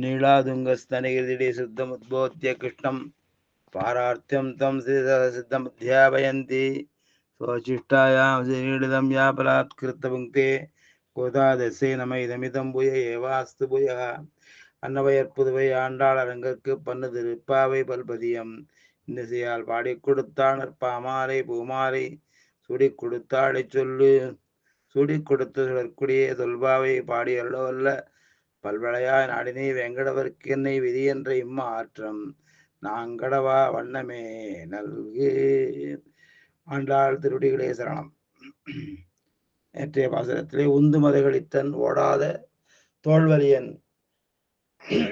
नीलादुङ्गस्तनगिरिदे शुद्धमुद्बोध्य कृष्णं पारार्थ्यं तं सिद्धमध्यापयन्ति स्वचिष्टायां श्रीनिडितं या बलात्कृतपुङ्क्ते கோதாதசே நம இதமிதம் புய ஏவாஸ்து புயः அன்னவயற் புதுவை ஆண்டாள் அரங்கற்கு பண்ணு திருப்பாவை பல்பதியம் இந்த செய்யால் பாடிக் கொடுத்தான் பாமாலை பூமாலை சுடி கொடுத்தாளை சொல்லு சுடி கொடுத்த சுடற்குடியே தொல்பாவை பாடி அள்ளவல்ல பல்வளையாய் நாடினை வெங்கடவர்க்கு என்னை விதி என்ற இம்மாற்றம். நாங்கடவா வண்ணமே நல்கு. ஆண்டாள் திருடிகளே சரணம். நேற்றைய பாசனத்திலே உந்து மதகளித்தன் ஓடாத தோல்வலியன்.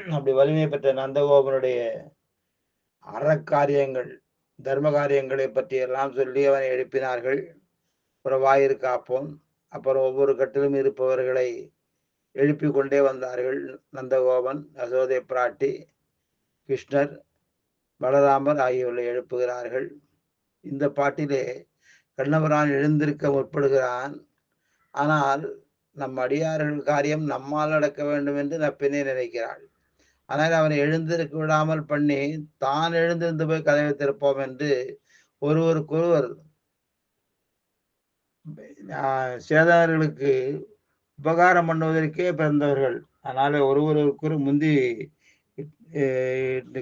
அப்படி வலிமை பெற்ற நந்தகோபனுடைய அறக்காரியங்கள் தர்ம காரியங்களை பற்றி எல்லாம் சொல்லி அவனை எழுப்பினார்கள். அப்புறம் வாயிறு காப்போம். அப்புறம் ஒவ்வொரு கட்டிலும் இருப்பவர்களை எழுப்பி கொண்டே வந்தார்கள் நந்தகோபன் யசோதை பிராட்டி கிருஷ்ணர் பலராமர் ஆகியோரை எழுப்புகிறார்கள். இந்த பாட்டிலே கண்ணவரான் எழுந்திருக்க முற்படுகிறான். ஆனால் நம் அடியார்கள் காரியம் நம்மால் நடக்க வேண்டும் என்று நப்பினே நினைக்கிறாள். ஆனால் அவனை எழுந்திருக்க விடாமல் பண்ணி தான் எழுந்திருந்து போய் கதவை திறப்போம் என்று ஒருவருக்கொருவர் சேதனர்களுக்கு உபகாரம் பண்ணுவதற்கே பிறந்தவர்கள். அதனால ஒருவருக்கொரு முந்தி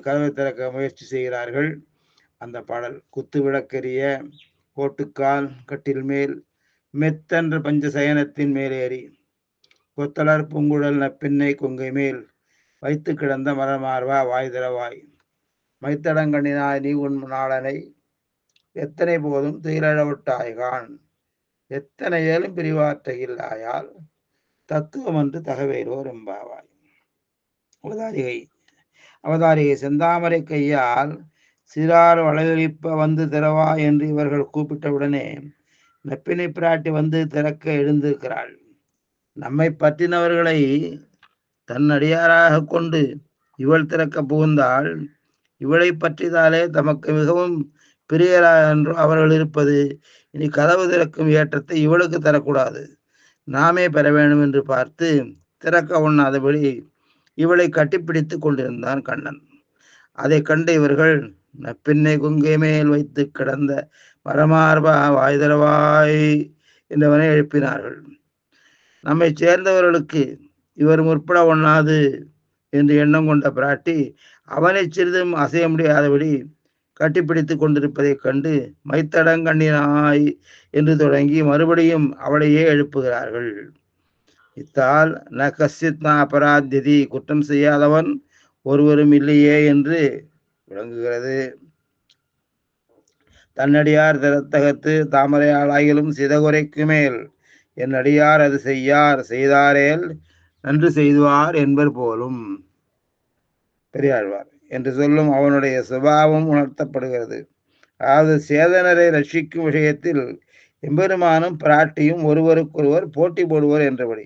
கதவை திறக்க முயற்சி செய்கிறார்கள். அந்த பாடல் குத்து விளக்கெரிய கோட்டுக்கால் கட்டில் மேல் மெத்தென்ற பஞ்ச சயனத்தின் மேலேறி கொத்தலர் பூங்குழல் நப்பின்னை கொங்கை மேல் வைத்து கிடந்த மரமார்வா வாய் திறவாய் மைத்தடங்கண்ணினாய் நீ உன் நாளனை எத்தனை போதும் துயிலழவிட்டாய்கான் எத்தனை ஏழும் பிரிவாற்றகில்லாயால் தத்துவம் என்று தகவேலோர் எம்பாவாய் அவதாரிகை. அவதாரிகை செந்தாமரை கையால் சிறார் வளையளிப்ப வந்து திறவா என்று இவர்கள் கூப்பிட்டவுடனே மெப்பினை பிராட்டி வந்து திறக்க எழுந்திருக்கிறாள். நம்மை பற்றினவர்களை தன்னடியாராக கொண்டு இவள் திறக்க புகுந்தாள் இவளை பற்றிதாலே தமக்கு மிகவும் பிரியரா என்று அவர்கள் இருப்பது இனி கதவு திறக்கும் ஏற்றத்தை இவளுக்கு தரக்கூடாது. நாமே பெற வேண்டும் என்று பார்த்து திறக்க உண்ணாதபடி இவளை கட்டிப்பிடித்து கொண்டிருந்தான் கண்ணன். அதை கண்ட இவர்கள் நப்பின்னை குங்கை மேல் வைத்து கிடந்த மரமார்பா வாய்தரவாய் என்றவனை எழுப்பினார்கள். நம்மை சேர்ந்தவர்களுக்கு இவர் முற்பட ஒண்ணாது என்று எண்ணம் கொண்ட பிராட்டி அவனை சிறிதும் அசைய முடியாதபடி கட்டிப்பிடித்து கொண்டிருப்பதைக் கண்டு மைத்தடங்கண்ணினாய் என்று தொடங்கி மறுபடியும் அவளையே எழுப்புகிறார்கள். இத்தால் ந கசித்னா ந அபராத்தியதி குற்றம் செய்யாதவன் ஒருவரும் இல்லையே என்று விளங்குகிறது. தன்னடியார் திறத்தகத்து தாமரையாளாகிலும் சிதகுரைக்கு மேல் என் அடியார் அது செய்யார் செய்தாரேல் நன்று செய்துவார் என்பர் போலும். பெரியாழ்வார். என்று சொல்லும் அவனுடைய சுபாவம் உணர்த்தப்படுகிறது. அதாவது சேதனரை ரட்சிக்கும் விஷயத்தில் எம்பெருமானும் பிராட்டியும் ஒருவருக்கொருவர் போட்டி போடுவர் என்றபடி.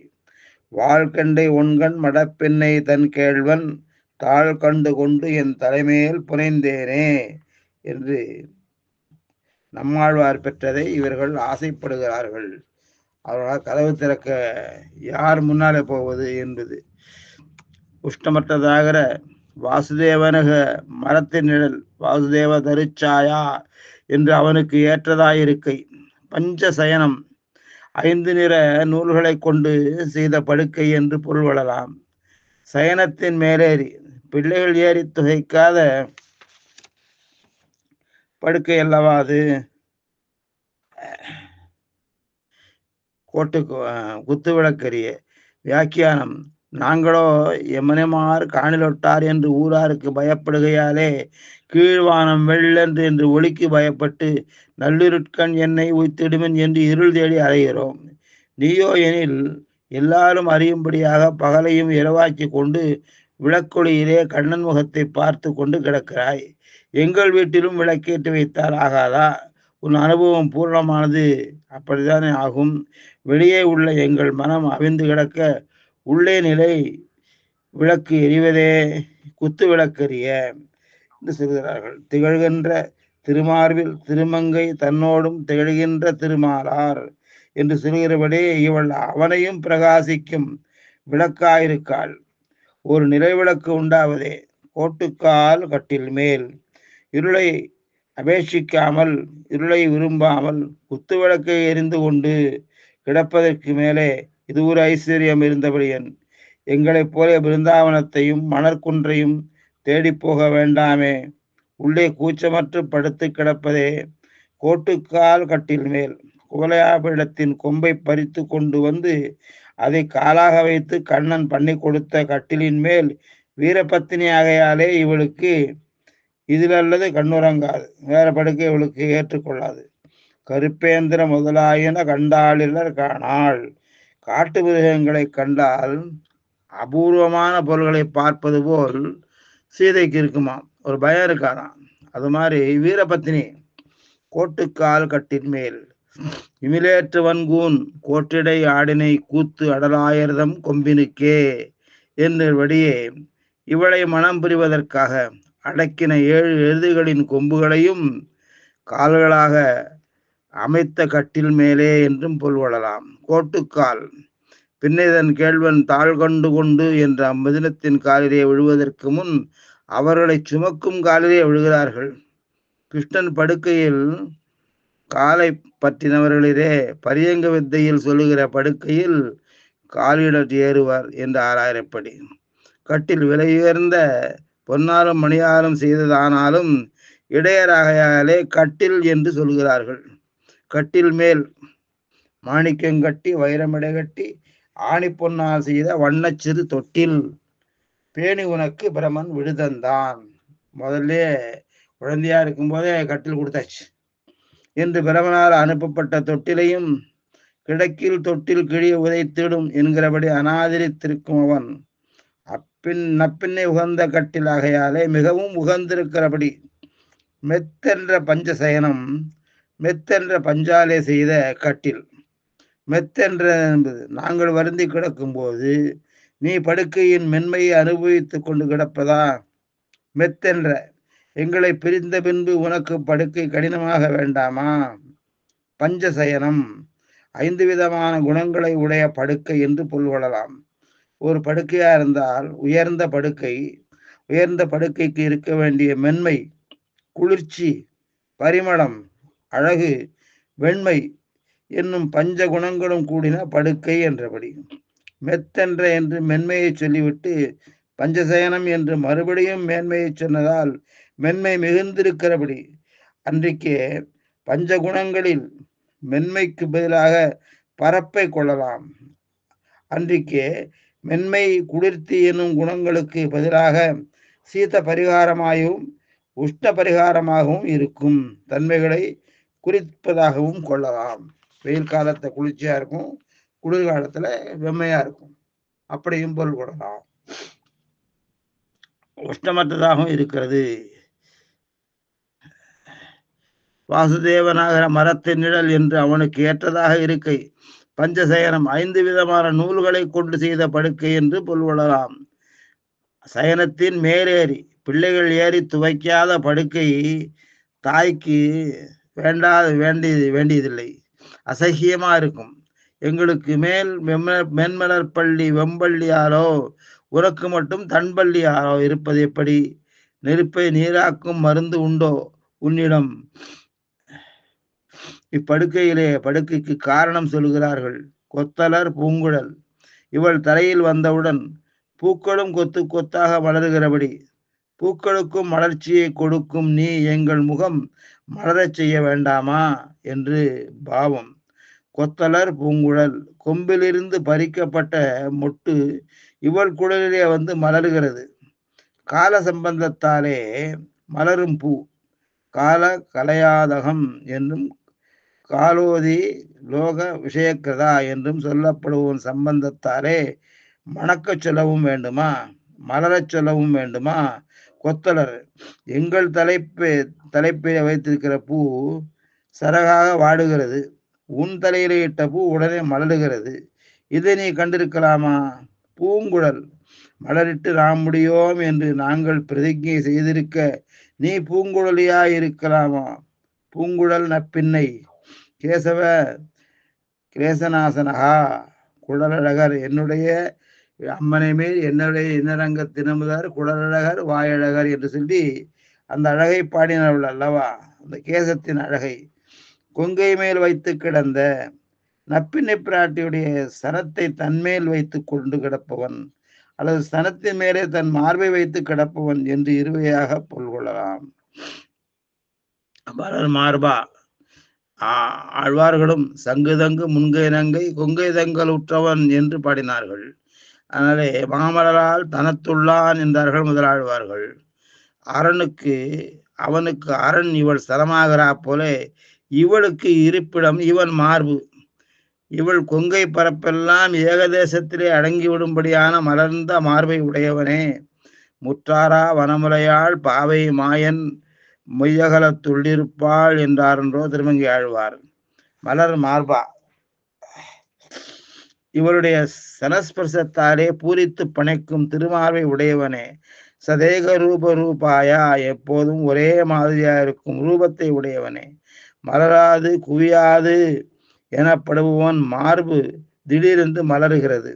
வாழ்கண்டை ஒன்கண் மடப்பெண்ணை தன் கேள்வன் தாழ் கண்டு கொண்டு என் தலைமையில் புனைந்தேனே என்று நம்மாழ்வார் பெற்றதை இவர்கள் ஆசைப்படுகிறார்கள். அவர்களால் கதவு திறக்க யார் முன்னாலே போவது என்பது உஷ்டமற்றதாகிற வாசுதேவனக மரத்தின் நிழல் வாசுதேவ தருச்சாயா என்று அவனுக்கு ஏற்றதாயிருக்கை. பஞ்ச சயனம் ஐந்து நிற நூல்களை கொண்டு செய்த படுக்கை என்று பொருள் சயனத்தின் மேலேறி பிள்ளைகள் ஏறி துகைக்காத படுக்கை அல்லவா அது? கோட்டு குத்து விளக்கரிய வியாக்கியானம். நாங்களோ எமனமார் காணிலொட்டார் என்று ஊராருக்கு பயப்படுகையாலே கீழ்வானம் வெள்ளென்று என்று ஒளிக்கு பயப்பட்டு நல்லிருட்கண் என்னை உய்த்திடுமன் என்று இருள் தேடி அலைகிறோம். நீயோ எனில் எல்லாரும் அறியும்படியாக பகலையும் இரவாக்கி கொண்டு விளக்கொளியிலே கண்ணன் முகத்தை பார்த்து கொண்டு கிடக்கிறாய். எங்கள் வீட்டிலும் விளக்கேற்றி வைத்தால் ஆகாதா? உன் அனுபவம் பூர்ணமானது அப்படித்தானே ஆகும். வெளியே உள்ள எங்கள் மனம் அவிந்து கிடக்க உள்ளே நிலை விளக்கு எரிவதே குத்து விளக்கறிய என்று சொல்கிறார்கள். திகழ்கின்ற திருமார்பில் திருமங்கை தன்னோடும் திகழ்கின்ற திருமாலார் என்று சொல்கிறபடி இவள் அவனையும் பிரகாசிக்கும் விளக்காயிருக்காள். ஒரு நிலைவிளக்கு உண்டாவதே கோட்டுக்கால் கட்டில் மேல். இருளை அபேட்சிக்காமல் இருளை விரும்பாமல் குத்துவிளக்கை எரிந்து கொண்டு கிடப்பதற்கு மேலே இது ஒரு ஐஸ்வர்யம் இருந்தபடியன் எங்களைப் போல பிருந்தாவனத்தையும் மணற்குன்றையும் தேடி போக வேண்டாமே. உள்ளே கூச்சமற்று படுத்து கிடப்பதே கோட்டுக்கால் கட்டில் மேல். குவலையாபிடத்தின் கொம்பை பறித்து கொண்டு வந்து அதை காலாக வைத்து கண்ணன் பண்ணி கொடுத்த கட்டிலின் மேல் வீரபத்தினி ஆகையாலே இவளுக்கு இதில் அல்லது கண்ணுறங்காது. வேற படுக்கை இவளுக்கு ஏற்றுக்கொள்ளாது கருப்பேந்திர முதலாயின கண்டாளிலர் காணாள். காட்டு மிருகங்களை கண்டால் அபூர்வமான பொருள்களை பார்ப்பது போல் சீதைக்கு இருக்குமா ஒரு பயம் இருக்காதான் அது மாதிரி வீரபத்தினி கோட்டுக்கால் கட்டின் மேல். இமிலேற்று வன்கூன் கோட்டிடை ஆடினை கூத்து அடலாயிரதம் கொம்பினுக்கே என்றபடியே இவளை மனம் புரிவதற்காக அடக்கின ஏழு எழுதுகளின் கொம்புகளையும் கால்களாக அமைத்த கட்டில் மேலே என்றும் பொல்வடலாம் கோட்டுக்கால். பின்னிதன் கேள்வன் தாழ் கொண்டு கொண்டு என்ற அம்மதினத்தின் காலிலே விழுவதற்கு முன் அவர்களை சுமக்கும் காலிலே விழுகிறார்கள். கிருஷ்ணன் படுக்கையில் காலை பற்றினவர்களிலே பரியங்க வித்தையில் சொல்லுகிற படுக்கையில் காலிடர் ஏறுவார் என்று ஆராயப்படி. கட்டில் விலையுயர்ந்த பொன்னாலும் மணியாலும் செய்ததானாலும் இடையராகையாலே கட்டில் என்று சொல்கிறார்கள். கட்டில் மேல் மாணிக்கம் கட்டி வைரமிடை கட்டி ஆணி பொன்னால் செய்த வண்ணச்சிறு தொட்டில். பேணி உனக்கு பிரமன் விடுதந்தான் முதல்ல குழந்தையா இருக்கும்போதே கட்டில் கொடுத்தாச்சு. என்று பிரமனால் அனுப்பப்பட்ட தொட்டிலையும் கிடக்கில் தொட்டில் கிழிய உதைத்திடும் என்கிறபடி அனாதரித்திருக்கும் அவன். அப்பின் நப்பின்னை உகந்த கட்டிலாகையாலே மிகவும் உகந்திருக்கிறபடி மெத்தென்ற பஞ்சசயனம் மெத்தென்ற பஞ்சாலே செய்த கட்டில். மெத்தென்ற என்பது நாங்கள் வருந்தி கிடக்கும்போது நீ படுக்கையின் மென்மையை அனுபவித்துக் கொண்டு கிடப்பதா? மெத்தென்ற எங்களை பிரிந்த பின்பு உனக்கு படுக்கை கடினமாக வேண்டாமா? பஞ்சசயனம் ஐந்து விதமான குணங்களை உடைய படுக்கை என்று பொருள்கொள்ளலாம் ஒரு படுக்கையா இருந்தால் உயர்ந்த படுக்கை உயர்ந்த படுக்கைக்கு இருக்க வேண்டிய மென்மை குளிர்ச்சி பரிமளம் அழகு வெண்மை என்னும் பஞ்ச குணங்களும் கூடின படுக்கை என்றபடி. மெத்தென்ற என்று மென்மையை சொல்லிவிட்டு பஞ்சசயனம் என்று மறுபடியும் மேன்மையை சொன்னதால் மென்மை மிகுந்திருக்கிறபடி. அன்றைக்கே பஞ்ச குணங்களில் மென்மைக்கு பதிலாக பரப்பை கொள்ளலாம். அன்றைக்கே மென்மை குளிர்த்தி என்னும் குணங்களுக்கு பதிலாக சீத பரிகாரமாகவும் உஷ்ண பரிகாரமாகவும் இருக்கும் தன்மைகளை குறிப்பதாகவும் கொள்ளலாம். வெயில் காலத்தை குளிர்ச்சியா இருக்கும் குளிர்காலத்துல வெம்மையா இருக்கும். அப்படியும் பொருள் கொள்ளலாம். உஷ்ணமற்றதாகவும் இருக்கிறது. வாசுதேவனாகிற மரத்தின் நிழல் என்று அவனுக்கு ஏற்றதாக இருக்கை. பஞ்சசயனம் ஐந்து விதமான நூல்களை கொண்டு செய்த படுக்கை என்று பொருள்கொள்ளலாம் சயனத்தின் மேலேறி பிள்ளைகள் ஏறி துவைக்காத படுக்கை தாய்க்கு வேண்டாத வேண்டியது வேண்டியதில்லை. அசகியமா இருக்கும். எங்களுக்கு மேல் மென்மலர் பள்ளி வெம்பள்ளியாரோ உனக்கு மட்டும் தன்பள்ளியாரோ இருப்பது எப்படி? நெருப்பை நீராக்கும் மருந்து உண்டோ உன்னிடம்? இப்படுக்கையிலே படுக்கைக்கு காரணம் சொல்கிறார்கள். கொத்தலர் பூங்குழல். இவள் தரையில் வந்தவுடன் பூக்களும் கொத்து கொத்தாக வளர்கிறபடி பூக்களுக்கும் மலர்ச்சியை கொடுக்கும் நீ எங்கள் முகம் மலரச் செய்ய வேண்டாமா? என்று பாவம். கொத்தலர் பூங்குழல் கொம்பிலிருந்து பறிக்கப்பட்ட மொட்டு இவள் குழலிலே வந்து மலர்கிறது. கால சம்பந்தத்தாலே மலரும் பூ கால கலையாதகம் என்றும் காலோதி லோக விஷயக்கிரதா என்றும் சொல்லப்படுவோம். சம்பந்தத்தாலே மணக்கச் சொல்லவும் வேண்டுமா? மலரச் சொல்லவும் வேண்டுமா? கொத்தலர் எங்கள் தலைப்பே தலைப்பில வைத்திருக்கிற பூ சரகாக வாடுகிறது. உன் தலையில இட்ட பூ உடனே மலருகிறது இதை நீ கண்டிருக்கலாமா? பூங்குழல். மலரிட்டு நாம் முடியோம் என்று நாங்கள் பிரதிஜை செய்திருக்க நீ பூங்குழலியா இருக்கலாமா? பூங்குழல் நப்பின்னை கேசவ கிரேசநாசனகா குழலழகர் என்னுடைய அம்மனை மேல் என்னுடைய இன்னரங்க தினமுதார் குடலழகர் வாயழகர் என்று சொல்லி அந்த அழகை பாடினவள் அல்லவா? அந்த கேசத்தின் அழகை. கொங்கை மேல் வைத்து கிடந்த நப்பினை பிராட்டியுடைய சனத்தை தன்மேல் வைத்து கொண்டு கிடப்பவன் அல்லது சனத்தின் மேலே தன் மார்பை வைத்து கிடப்பவன் என்று இருவையாக கொள்ளலாம் பலர் மார்பா ஆழ்வார்களும் சங்குதங்கு முன்கை நங்கை கொங்கை தங்கள் உற்றவன் என்று பாடினார்கள். அதனாலே மாமலரால் தனத்துள்ளான் என்றார்கள் முதலாழ்வார்கள். அரணுக்கு அவனுக்கு அரண் இவள் சரமாகிறா போல இவளுக்கு இருப்பிடம் இவன் மார்பு. இவள் கொங்கை பரப்பெல்லாம் ஏகதேசத்திலே அடங்கிவிடும்படியான மலர்ந்த மார்பை உடையவனே. முற்றாரா வனமுலையாள் பாவை மாயன் மொய்யகல துள்ளிருப்பாள் என்றாரென்றோ திருமங்கி ஆழ்வார். மலர் மார்பா. இவருடைய சனஸ்பர்சத்தாலே பூரித்து பணைக்கும் திருமார்பை உடையவனே. சதேக ரூப ரூபாயா எப்போதும் ஒரே மாதிரியா இருக்கும் ரூபத்தை உடையவனே. மலராது குவியாது எனப்படுபவன் மார்பு திடீரென்று மலருகிறது.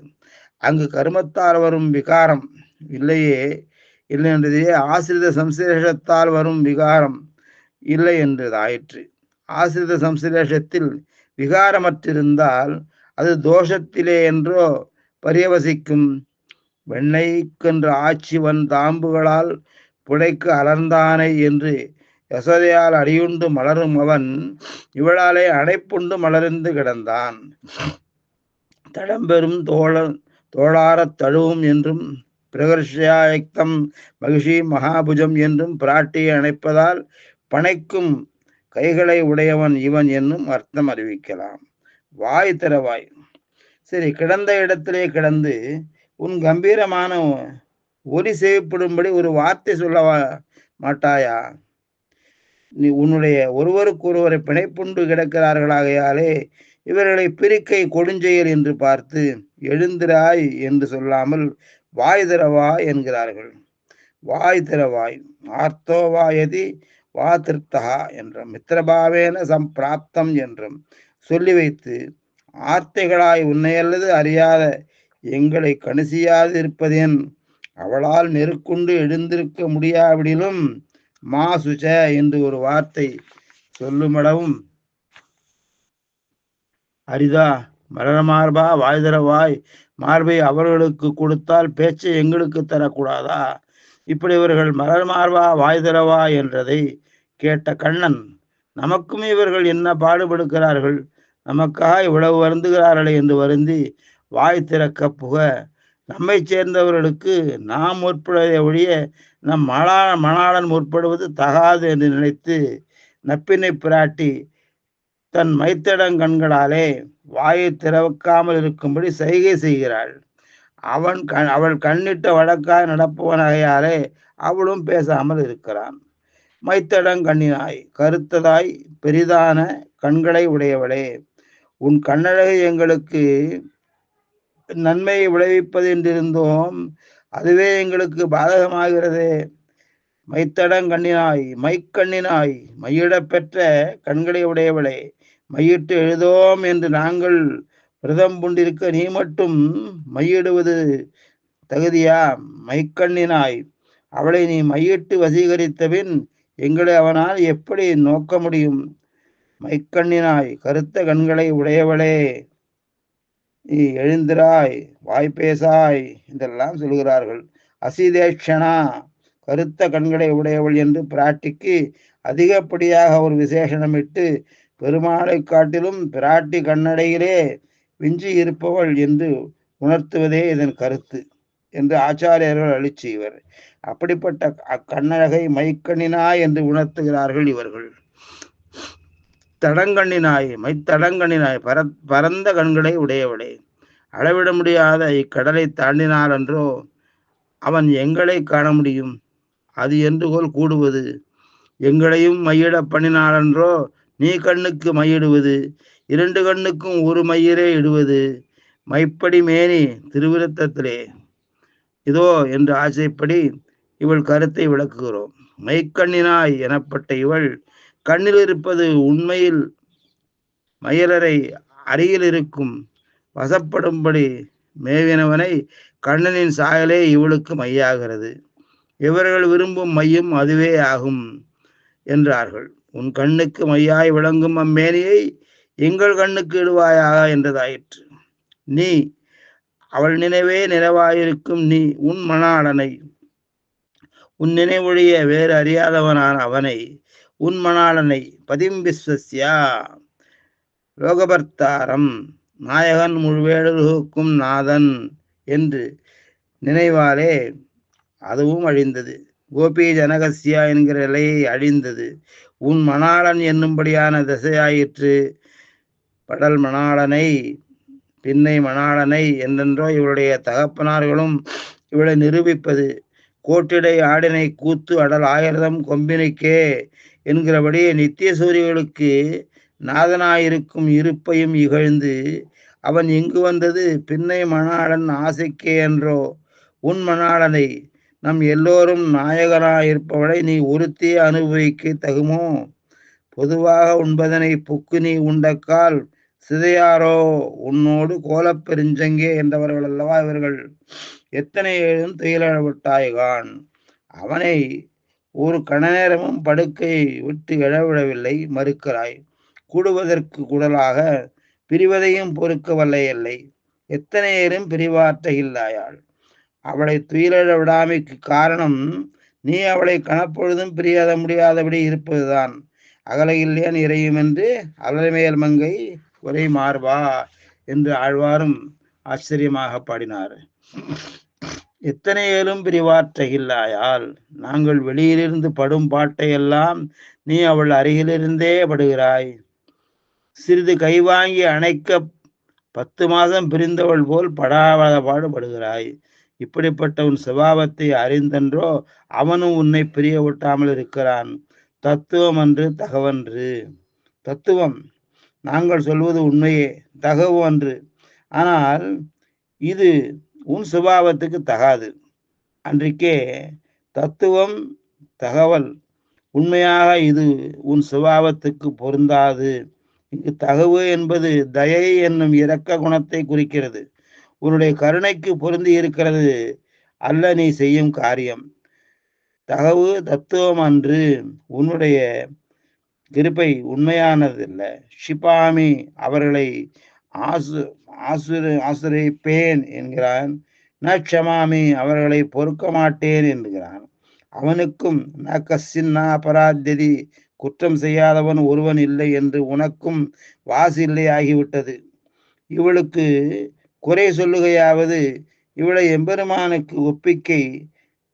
அங்கு கருமத்தால் வரும் விகாரம் இல்லையே இல்லை என்றதே ஆசிரித சம்சிலேஷத்தால் வரும் விகாரம் இல்லை என்றதாயிற்று ஆசிரித சம்சிலேஷத்தில் விகாரமற்றிருந்தால் அது தோஷத்திலே என்றோ பரியவசிக்கும். வெண்ணைக்கென்ற ஆட்சிவன் தாம்புகளால் புடைக்கு அலர்ந்தானை என்று யசோதையால் அடியுண்டு மலரும் அவன் இவளாலே அடைப்புண்டு மலர்ந்து கிடந்தான். தடம்பெரும் தோழ தோளாரத் தழுவும் என்றும் பிரகர்ஷயாயக்தம் மகிஷி மகாபுஜம் என்றும் பிராட்டியை அணைப்பதால் பனைக்கும் கைகளை உடையவன் இவன் என்னும் அர்த்தம் அறிவிக்கலாம். வாய் திறவாய் சரி கிடந்த இடத்திலே கிடந்து உன் கம்பீரமான ஒலி செய்யப்படும்படி ஒரு வார்த்தை சொல்லவா மாட்டாயா? நீ உன்னுடைய ஒருவருக்கு ஒருவரை பிணைப்புண்டு கிடக்கிறார்களாகையாலே இவர்களை பிரிக்கை கொடுஞ்செயல் என்று பார்த்து எழுந்திராய் என்று சொல்லாமல் வாய் திறவா என்கிறார்கள். வாய் திறவாய் ஆர்த்தோவாயதி வா திருத்தகா என்றும் மித்திரபாவேன சம்பிராப்தம் என்றும் சொல்லி வைத்து ஆர்த்தைகளாய் உன்னையல்லது அறியாத எங்களை கணிசியாது இருப்பதேன் அவளால் நெருக்குண்டு எழுந்திருக்க முடியாவிடிலும் மா சுஜ என்று ஒரு வார்த்தை சொல்லுமளவும் அரிதா மலர மார்பா வாய்தரவாய் மார்பை அவர்களுக்கு கொடுத்தால் பேச்சை எங்களுக்கு தரக்கூடாதா? இப்படி இவர்கள் மலர் மார்பா வாய்தரவா என்றதை கேட்ட கண்ணன் நமக்கும் இவர்கள் என்ன பாடுபடுகிறார்கள்? நமக்காக இவ்வளவு வருந்துகிறார்களே என்று வருந்தி வாய் திறக்க புக. நம்மை சேர்ந்தவர்களுக்கு நாம் முற்படுவதை ஒழிய நம் மலா மணாளன் முற்படுவது தகாது என்று நினைத்து நப்பினை பிராட்டி தன் மைத்தடங்கண்களாலே வாயை திறக்காமல் இருக்கும்படி சைகை செய்கிறாள். அவன் கண் அவள் கண்ணிட்ட வழக்காக நடப்பவனாகையாலே அவளும் பேசாமல் இருக்கிறான். மைத்தடங்கண்ணினாய் கருத்ததாய் பெரிதான கண்களை உடையவளே. உன் கண்ணழகு எங்களுக்கு நன்மையை விளைவிப்பது என்றிருந்தோம் அதுவே எங்களுக்கு பாதகமாகிறதே. மைத்தடங்கண்ணினாய் மைக்கண்ணினாய் மையிடப் பெற்ற கண்களை உடையவளே. மையிட்டு எழுதோம் என்று நாங்கள் விரதம் புண்டிருக்க நீ மட்டும் மையிடுவது தகுதியா மைக்கண்ணினாய் அவளை நீ மையிட்டு வசீகரித்தபின் எங்களை அவனால் எப்படி நோக்க முடியும்? மைக்கண்ணினாய் கருத்த கண்களை உடையவளே. நீ எழுந்திராய் வாய்ப்பேசாய் என்றெல்லாம் சொல்கிறார்கள். அசிதேஷனா கருத்த கண்களை உடையவள் என்று பிராட்டிக்கு அதிகப்படியாக ஒரு விசேஷனமிட்டு பெருமாளை காட்டிலும் பிராட்டி கண்ணடையிலே விஞ்சி இருப்பவள் என்று உணர்த்துவதே இதன் கருத்து. என்று ஆச்சாரியர்கள் அழிச்சு இவர். அப்படிப்பட்ட அக்கண்ணழகை மைக்கண்ணினாய் என்று உணர்த்துகிறார்கள் இவர்கள். தடங்கண்ணினாய் மைத்தடங்கண்ணினாய் பர பரந்த கண்களை உடையவளே. அளவிட முடியாத இக்கடலை தாண்டினார் என்றோ அவன் எங்களை காண முடியும். அது என்றுகோல் கூடுவது? எங்களையும் மையிட பண்ணினாலன்றோ நீ கண்ணுக்கு மையிடுவது? இரண்டு கண்ணுக்கும் ஒரு மையரே இடுவது? மைப்படி மேனி திருவிருத்தத்திலே. இதோ என்று ஆசைப்படி இவள் கருத்தை விளக்குகிறோம். மைக்கண்ணினாய் எனப்பட்ட இவள் கண்ணில் இருப்பது உண்மையில் மயிலரை அருகில் இருக்கும். வசப்படும்படி மேவினவனை கண்ணனின் சாயலே இவளுக்கு மையாகிறது. இவர்கள் விரும்பும் மையும் அதுவே ஆகும் என்றார்கள். உன் கண்ணுக்கு மையாய் விளங்கும் அம்மேனியை எங்கள் கண்ணுக்கு இடுவாயாக என்றதாயிற்று. நீ அவள் நினைவே நினைவாயிருக்கும் நீ உன் மணாளனை. உன் நினைவொழிய வேறு அறியாதவனான அவனை உன் மணாளனை பதிம்பிஸ்வசியா லோகபர்த்தாரம் நாயகன் முழுவேடலுக்கும் நாதன் என்று நினைவாலே அதுவும் அழிந்தது. கோபி ஜனகசியா என்கிற நிலையை அழிந்தது. உன் மணாளன் என்னும்படியான திசையாயிற்று. படல் மணாளனை பின்னை மணாளனை என்றென்றோ இவளுடைய தகப்பனார்களும் இவளை நிரூபிப்பது. கோட்டிடை ஆடினை கூத்து அடல் ஆயிரதம் கொம்பினைக்கே என்கிறபடி நித்திய சூரியர்களுக்கு நாதனாயிருக்கும் இருப்பையும் இகழ்ந்து அவன் எங்கு வந்தது? பின்னை மணாளன் ஆசைக்கே என்றோ உன் மணாளனை நம் எல்லோரும் நாயகனாயிருப்பவளை நீ ஒருத்தியே அனுபவிக்க தகுமோ? பொதுவாக உண்பதனை புக்கு நீ உண்டக்கால் சிதையாரோ உன்னோடு கோலப்பெருஞ்சங்கே என்றவர்கள் அல்லவா இவர்கள்? எத்தனை ஏழும் துயிலவிட்டாய்கான் அவனை ஒரு கண நேரமும் படுக்கை விட்டு எழவிடவில்லை மறுக்கிறாய். கூடுவதற்கு குடலாக பிரிவதையும் பொறுக்க வல்லையில்லை. எத்தனை ஏறும் பிரிவாற்ற இல்லாயாள்? அவளை துயிலழ விடாமைக்கு காரணம் நீ அவளை கணப்பொழுதும் பிரியாத முடியாதபடி இருப்பதுதான். அகலையில்லேன் இறையும் என்று அலமேல் மங்கை உரை மார்பா என்று ஆழ்வாரும் ஆச்சரியமாக பாடினார். எத்தனை ஏழும் பிரிவாற்ற இல்லாயால் நாங்கள் வெளியிலிருந்து படும் பாட்டையெல்லாம் நீ அவள் அருகிலிருந்தே படுகிறாய். சிறிது கைவாங்கி அணைக்க பத்து மாதம் பிரிந்தவள் போல் படாத பாடுபடுகிறாய் இப்படிப்பட்ட உன் சுபாவத்தை அறிந்தன்றோ அவனும் உன்னை பிரிய விட்டாமல் இருக்கிறான். தத்துவம் என்று தகவன்று. தத்துவம் நாங்கள் சொல்வது உண்மையே தகவு அன்று. ஆனால் இது உன் சுபாவத்துக்கு தகாது. அன்றைக்கே தத்துவம் தகவல் உண்மையாக இது உன் சுபாவத்துக்கு பொருந்தாது. இங்கு தகவு என்பது தயை என்னும் இரக்க குணத்தை குறிக்கிறது. உன்னுடைய கருணைக்கு பொருந்தி இருக்கிறது அல்ல நீ செய்யும் காரியம். தகவு தத்துவம் அன்று உன்னுடைய கிருப்பை உண்மையானதில்ல. ஷிபாமி அவர்களை ஆசு ஆசுர ஆசிரிப்பேன் என்கிறான். ந க்ஷமாமி அவர்களை பொறுக்க மாட்டேன் என்கிறான். அவனுக்கும் ந கசின்னா அபராத்ததி அபராத்தியதி குற்றம் செய்யாதவன் ஒருவன் இல்லை என்று உனக்கும் வாசில்லை ஆகிவிட்டது இவளுக்கு குறை சொல்லுகையாவது இவளை எம்பெருமானுக்கு ஒப்பிக்கை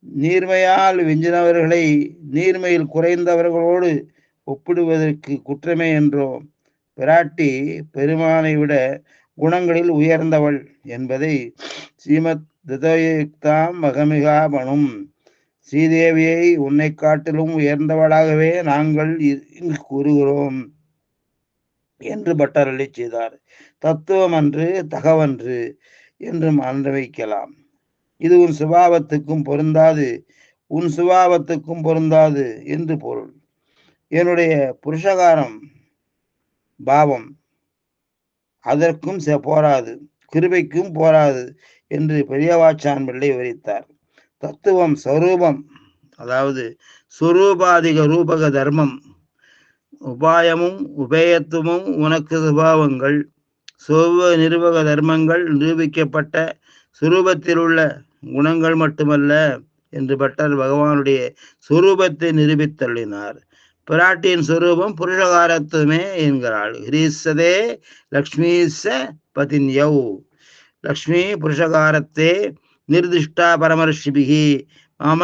நீர்மையால் விஞ்சினவர்களை நீர்மையில் குறைந்தவர்களோடு ஒப்பிடுவதற்கு குற்றமே என்றோ? பிராட்டி பெருமானை விட குணங்களில் உயர்ந்தவள் என்பதை ஸ்ரீமத் திருதயுக்தாம் மகமிகா ஸ்ரீதேவியை உன்னை காட்டிலும் உயர்ந்தவளாகவே நாங்கள் இங்கு கூறுகிறோம் என்று பட்டரளி செய்தார். தத்துவம் அன்று தகவன்று என்றும் அன்று வைக்கலாம். இது உன் சுபாவத்துக்கும் பொருந்தாது. உன் சுபாவத்துக்கும் பொருந்தாது என்று பொருள். என்னுடைய புருஷகாரம் பாவம். அதற்கும் போராது. கிருபைக்கும் போராது என்று பெரியவாச்சான் பிள்ளை விவரித்தார். தத்துவம் ஸ்வரூபம் அதாவது சுரூபாதிக ரூபக தர்மம் உபாயமும் உபேயத்துவமும் உனக்கு சுபாவங்கள். சுவ நிருபக தர்மங்கள் நிரூபிக்கப்பட்ட சுரூபத்தில் உள்ள குணங்கள் மட்டுமல்ல என்று பட்டர் பகவானுடைய சுரூபத்தை நிரூபித்தள்ளினார். பிராட்டியின் சுரூபம் புருஷகாரத்துவமே என்கிறாள். ஹிரீசதே லக்ஷ்மீச பதின்யௌ. லக்ஷ்மி புருஷகாரத்தே நிர்திஷ்டா பரமர்ஷிபிகி மம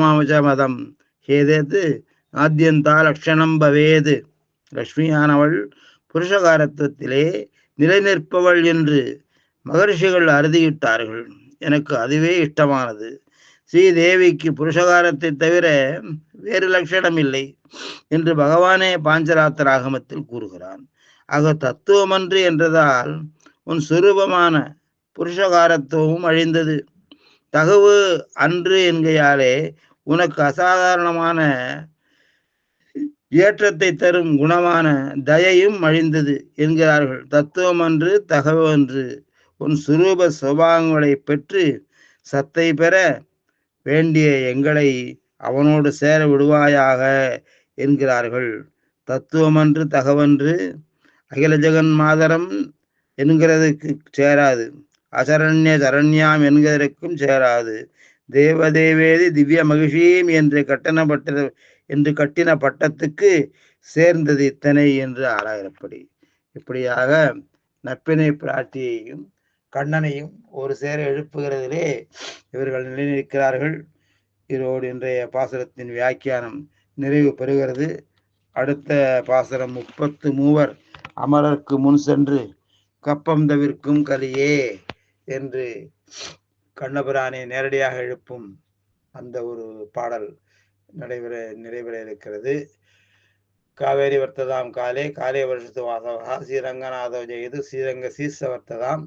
மமஜ மதம் ஹேதேத்து ஆத்தியந்தா லக்ஷணம் பவேது. லக்ஷ்மியானவள் புருஷகாரத்துவத்திலே நிலை நிற்பவள் என்று மகர்ஷிகள் அறுதியிட்டார்கள். எனக்கு அதுவே இஷ்டமானது. ஸ்ரீதேவிக்கு புருஷகாரத்தை தவிர வேறு லட்சணம் இல்லை என்று பகவானே பாஞ்சராத்திர ஆகமத்தில் கூறுகிறான். ஆக தத்துவமன்று என்றதால் உன் சுரூபமான புருஷகாரத்துவமும் அழிந்தது. தகவு அன்று என்கையாலே உனக்கு அசாதாரணமான ஏற்றத்தை தரும் குணமான தயையும் அழிந்தது என்கிறார்கள். தத்துவம் அன்று தகவன்று உன் சுரூப சுபாவங்களை பெற்று சத்தை பெற வேண்டிய எங்களை அவனோடு சேர விடுவாயாக என்கிறார்கள். தத்துவமன்று தகவன்று அகில ஜெகன் மாதரம் என்கிறதுக்கு சேராது. அசரண்ய சரண்யாம் என்கிறதற்கும் சேராது. தேவதேவேதி திவ்ய மகிழ்ச்சியும் என்று கட்டணப்பட்ட என்று கட்டின பட்டத்துக்கு சேர்ந்தது இத்தனை என்று ஆராயிரப்படி இப்படியாக நப்பினை பிராட்டியையும் கண்ணனையும் ஒரு சேர எழுப்புகிறதிலே இவர்கள் நிலைநிற்கிறார்கள். இதோடு இன்றைய பாசுரத்தின் வியாக்கியானம் நிறைவு பெறுகிறது. அடுத்த பாசுரம் முப்பத்து மூவர் அமரர்க்கு முன் சென்று கப்பம் தவிர்க்கும் கலியே என்று கண்ணபுரானை நேரடியாக எழுப்பும் அந்த ஒரு பாடல் நடைபெற நிறைவேற இருக்கிறது. காவேரி வர்த்ததாம் காலே காலே வருஷத்து வாசவா ஸ்ரீரங்கநாதோ ஜெயது ஸ்ரீரங்க சீர்ஷ வர்த்ததாம்.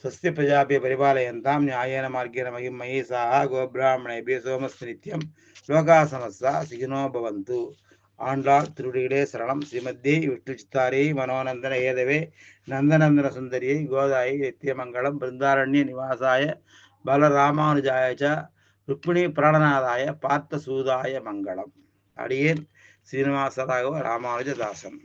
ஸ்வஸ்தி பிரஜாபிய பரிபாலயந்தாம் நியாயன மார்கேன மகிம் மகேசாக கோபிராமணேபிய சோமஸ்து நித்யம். லோகா சமஸ்தா சிகினோ பவந்து. ஆண்டாள் திருடிகளே சரணம். ஸ்ரீமத்தே விஷ்ணு சித்தாரி மனோநந்தன ஏதவே. நந்தநந்தன சுந்தரியை கோதாயை நித்தியமங்கலம். பிருந்தாரண்ய நிவாசாய பலராமானுஜாய ருக்மிணி பிராணநாதாய. பார்த்த சூதாய மங்களம். அடியேன் ஸ்ரீனிவாசராகவ ராமானுஜதாசன்.